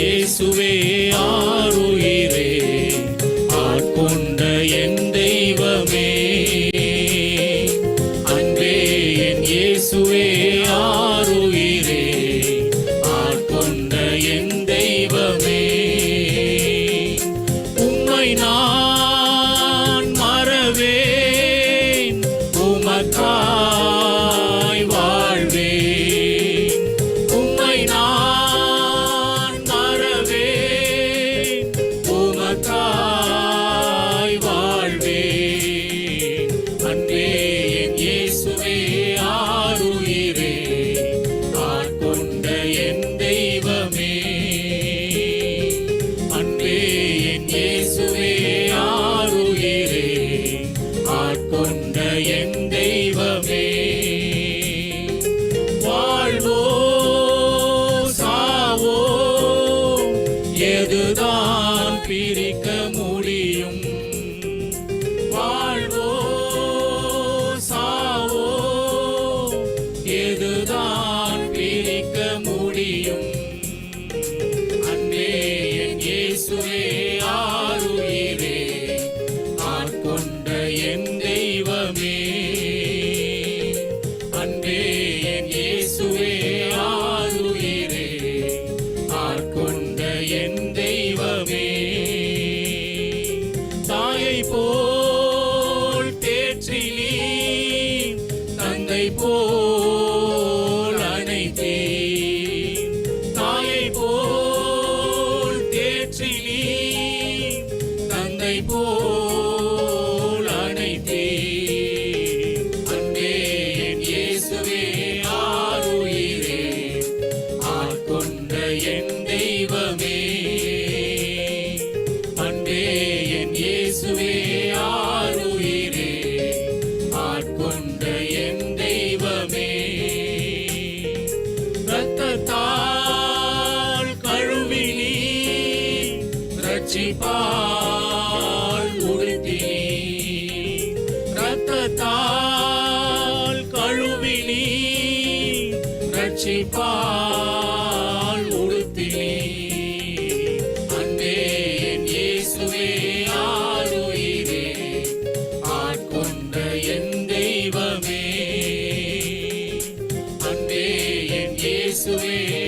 இயேசுவே ஆ. பிரிக்க முடியும். வாழ்வோ சாவோ எதுதான் பிரிக்க முடியும்? என் தெய்வமே. அன்பே என் இயேசுவே ஆறுயிரே. ஆட்கொண்ட என் தெய்வமே. ரத்தத்தால் கழுவி நீ ரட்சிப்பால் உடுத்தி ரத்தத்தால் கழுவி நீ ரட்சிப்பால் abençoe.